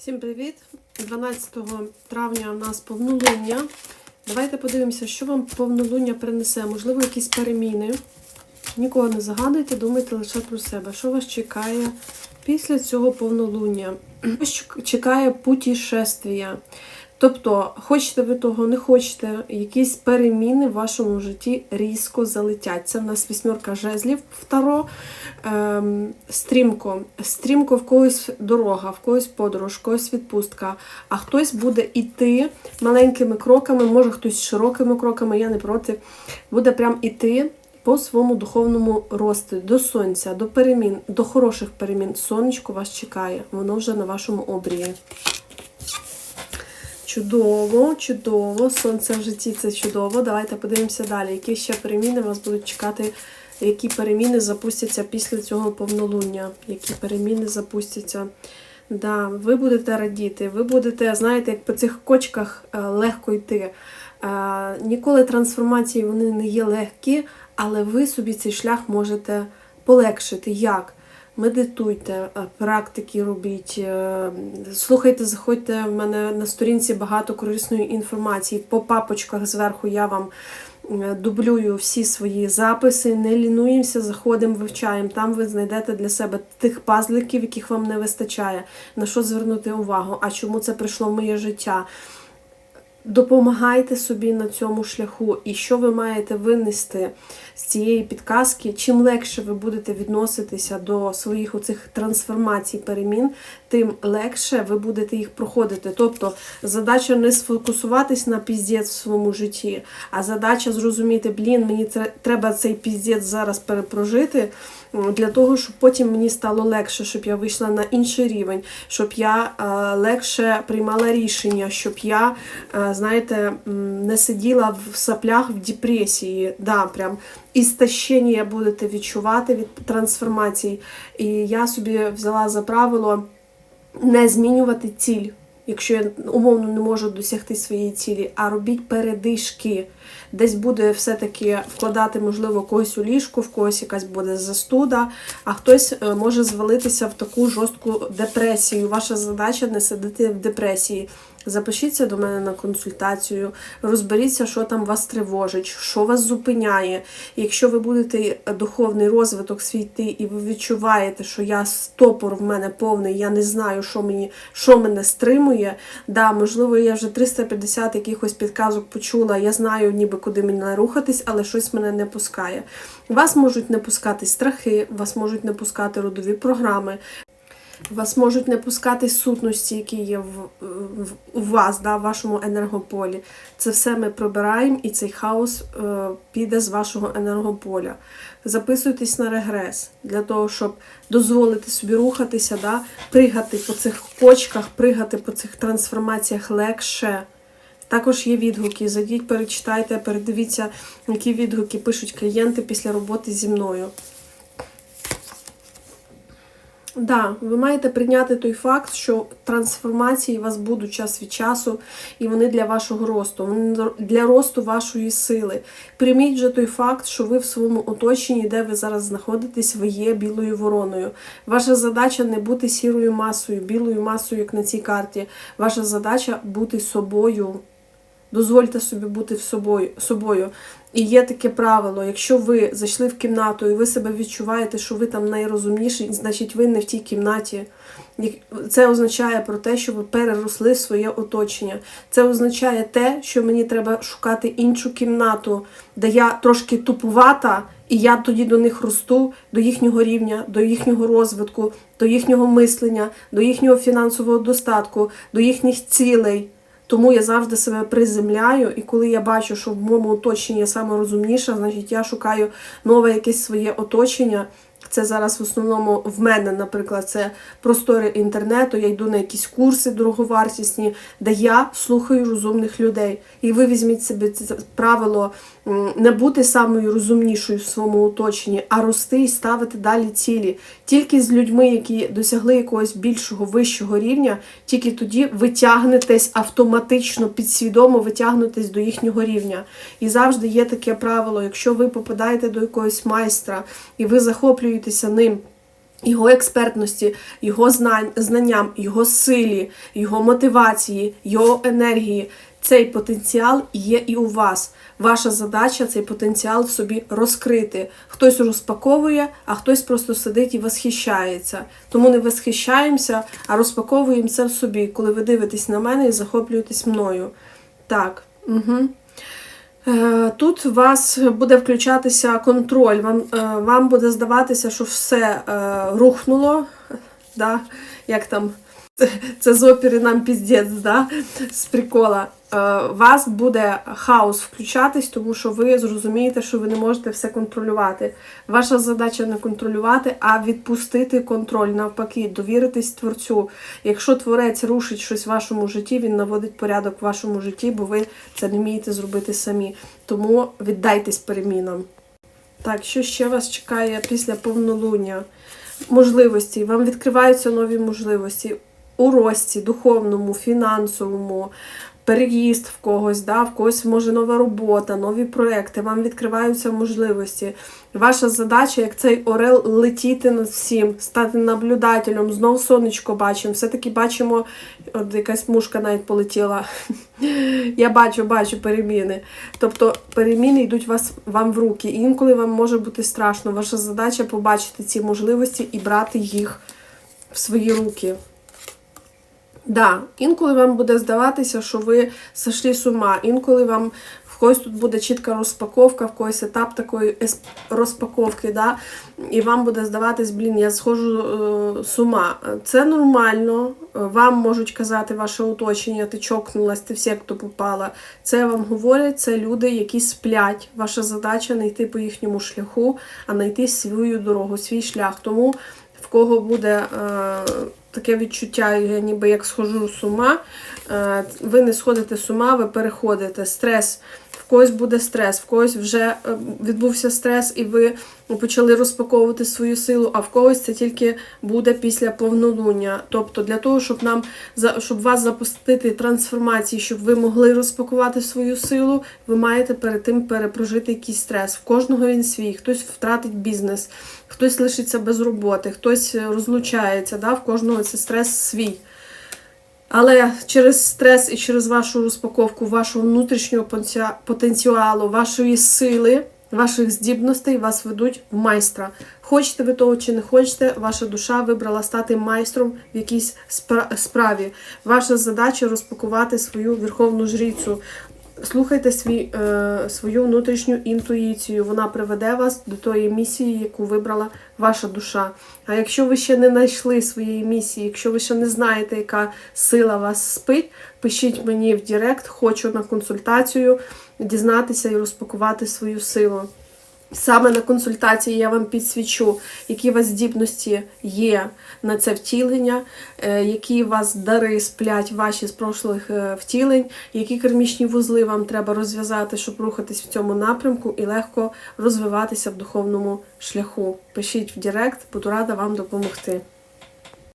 Всім привіт! 12 травня у нас повнолуння. Давайте подивимося, що вам повнолуння принесе. Можливо, якісь переміни. Нікого не загадуйте, думайте лише про себе. Що вас чекає після цього повнолуння? Що чекає путешествія. Тобто, хочете ви того, не хочете, якісь переміни в вашому житті різко залетять. Це в нас вісьмерка жезлів второ. Ем, стрімко. Стрімко в когось дорога, в когось подорож, в когось відпустка, а хтось буде іти маленькими кроками, може хтось широкими кроками, я не проти, буде прям іти по своєму духовному росту, до сонця, до перемін, до хороших перемін. Сонечко вас чекає, воно вже на вашому обрії. Чудово, чудово. Сонце в житті це чудово. Давайте подивимося далі. Які ще переміни вас будуть чекати, які переміни запустяться після цього повнолуння. Які переміни запустяться. Да, ви будете радіти, ви будете, знаєте, як по цих кочках е, легко йти. Е, Ніколи трансформації вони не є легкі, але ви собі цей шлях можете полегшити. Як? Медитуйте, е, практики робіть, е, слухайте, заходьте в мене на сторінці багато корисної інформації. По папочках зверху я вам е, дублюю всі свої записи, не лінуємося, заходимо, вивчаємо. Там ви знайдете для себе тих пазликів, яких вам не вистачає, на що звернути увагу, а чому це прийшло в моє життя. Допомагайте собі на цьому шляху, і що ви маєте винести з цієї підказки, чим легше ви будете відноситися до своїх оцих трансформацій, перемін, тим легше ви будете їх проходити. Тобто задача не сфокусуватись на піздець в своєму житті, а задача зрозуміти, блін, мені треба цей піздець зараз перепрожити для того, щоб потім мені стало легше, щоб я вийшла на інший рівень, щоб я легше приймала рішення, щоб я, знаєте, не сиділа в саплях в депресії. Да, прям істощення будете відчувати від трансформації. І я собі взяла за правило не змінювати ціль, якщо я умовно не можу досягти своєї цілі, а робіть передишки. Десь буде все-таки вкладати, можливо, когось у ліжку, в когось якась буде застуда, а хтось е, може звалитися в таку жорстку депресію. Ваша задача не сидіти в депресії. Запишіться до мене на консультацію, розберіться, що там вас тривожить, що вас зупиняє. Якщо ви будете духовний розвиток свій йти, і ви відчуваєте, що я стопор в мене повний, я не знаю, що мені що мене стримує. Да, можливо, я вже 350 якихось підказок почула, я знаю, ніби куди мені рухатись, але щось мене не пускає. Вас можуть не пускати страхи, вас можуть не пускати родові програми. Вас можуть не пускати сутності, які є в, в, у вас, да, в вашому енергополі. Це все ми пробираємо, і цей хаос е, піде з вашого енергополя. Записуйтесь на регрес для того, щоб дозволити собі рухатися, да, пригати по цих кочках, пригати по цих трансформаціях легше. Також є відгуки. Зайдіть, перечитайте, передивіться, які відгуки пишуть клієнти після роботи зі мною. Да, ви маєте прийняти той факт, що трансформації у вас будуть час від часу, і вони для вашого росту, вони для росту вашої сили. Прийміть же той факт, що ви в своєму оточенні, де ви зараз знаходитесь, ви є білою вороною. Ваша задача не бути сірою масою, білою масою, як на цій карті. Ваша задача бути собою. Дозвольте собі бути в собою, собою. І є таке правило: якщо ви зайшли в кімнату і ви себе відчуваєте, що ви там найрозумніші, значить ви не в тій кімнаті. Це означає про те, що ви переросли своє оточення. Це означає те, що мені треба шукати іншу кімнату, де я трошки тупувата, і я тоді до них росту, до їхнього рівня, до їхнього розвитку, до їхнього мислення, до їхнього фінансового достатку, до їхніх цілей. Тому я завжди себе приземляю, і коли я бачу, що в моєму оточенні я саме значить я шукаю нове якесь своє оточення. Це зараз в основному в мене, наприклад, це простори інтернету. Я йду на якісь курси дороговартісні, де я слухаю розумних людей. І ви візьміть собі це правило не бути самою розумнішою в своєму оточенні, а рости і ставити далі цілі. Тільки з людьми, які досягли якогось більшого, вищого рівня, тільки тоді ви тягнетесь автоматично, підсвідомо ви тягнетесь до їхнього рівня. І завжди є таке правило: якщо ви попадаєте до якогось майстра і ви захоплюєтеся ним. його експертності, його знань, знанням, його силі, його мотивації, його енергії. Цей потенціал є і у вас. Ваша задача цей потенціал в собі розкрити. Хтось розпаковує, а хтось просто сидить і восхищається. Тому не восхищаємося, а розпаковуємо це в собі, коли ви дивитесь на мене і захоплюєтесь мною. Так. Угу. Тут у вас буде включатися контроль. Вам, е, вам буде здаватися, що все е, рухнуло. Да? Як там це з опери нам піздець, да? з прикола. Е, вас буде хаос включатись, тому що ви зрозумієте, що ви не можете все контролювати. Ваша задача не контролювати, а відпустити контроль, навпаки, довіритись творцю. Якщо творець рушить щось в вашому житті, він наводить порядок в вашому житті, бо ви це не вмієте зробити самі. Тому віддайтесь перемінам. Так, що ще вас чекає після повнолуння? Можливості. Вам відкриваються нові можливості у рості, духовному, фінансовому, переїзд в когось, да, в когось може нова робота, нові проекти, вам відкриваються можливості. Ваша задача, як цей орел, летіти над всім, стати наблюдателем, знов сонечко бачимо. Все-таки бачимо, от якась мушка навіть полетіла. Я бачу, бачу переміни. Тобто переміни йдуть вас, вам в руки. І інколи вам може бути страшно. Ваша задача побачити ці можливості і брати їх в свої руки. Да, інколи вам буде здаватися, що ви сошли з ума, інколи вам в когось тут буде чітка розпаковка, в когось етап такої розпаковки, да? і вам буде здаватись, блін, я схожу е, з ума. Це нормально. Вам можуть казати ваше оточення, ти чокнулась, ти в секту попала. Це вам говорять, це люди, які сплять. Ваша задача не йти по їхньому шляху, а знайти свою дорогу, свій шлях. Тому в кого буде е, таке відчуття, я ніби як схожу з ума, е, ви не сходите з ума, ви переходите. Стрес. В когось буде стрес, в когось вже е, відбувся стрес, і ви почали розпаковувати свою силу, а в когось це тільки буде після повнолуння. Тобто для того, щоб нам щоб вас запустити трансформації, щоб ви могли розпакувати свою силу, ви маєте перед тим перепрожити якийсь стрес. В кожного він свій, хтось втратить бізнес, хтось лишиться без роботи, хтось е, розлучається. Да? В кожного це стрес свій. Але через стрес і через вашу розпаковку вашого внутрішнього потенціалу, вашої сили, ваших здібностей вас ведуть в майстра. Хочете ви того чи не хочете, ваша душа вибрала стати майстром в якійсь справі. Ваша задача розпакувати свою верховну жрицю. Слухайте свій, е, свою внутрішню інтуїцію. Вона приведе вас до тої місії, яку вибрала ваша душа. А якщо ви ще не знайшли своєї місії, якщо ви ще не знаєте, яка сила вас спить, пишіть мені в Директ, хочу на консультацію дізнатися і розпакувати свою силу. Саме на консультації я вам підсвічу, які у вас здібності є на це втілення, е, які у вас дари сплять ваші з прошлих е, втілень, які кермічні вузли вам треба розв'язати, щоб рухатись в цьому напрямку і легко розвиватися в духовному шляху. Пишіть в Директ, буду рада вам допомогти.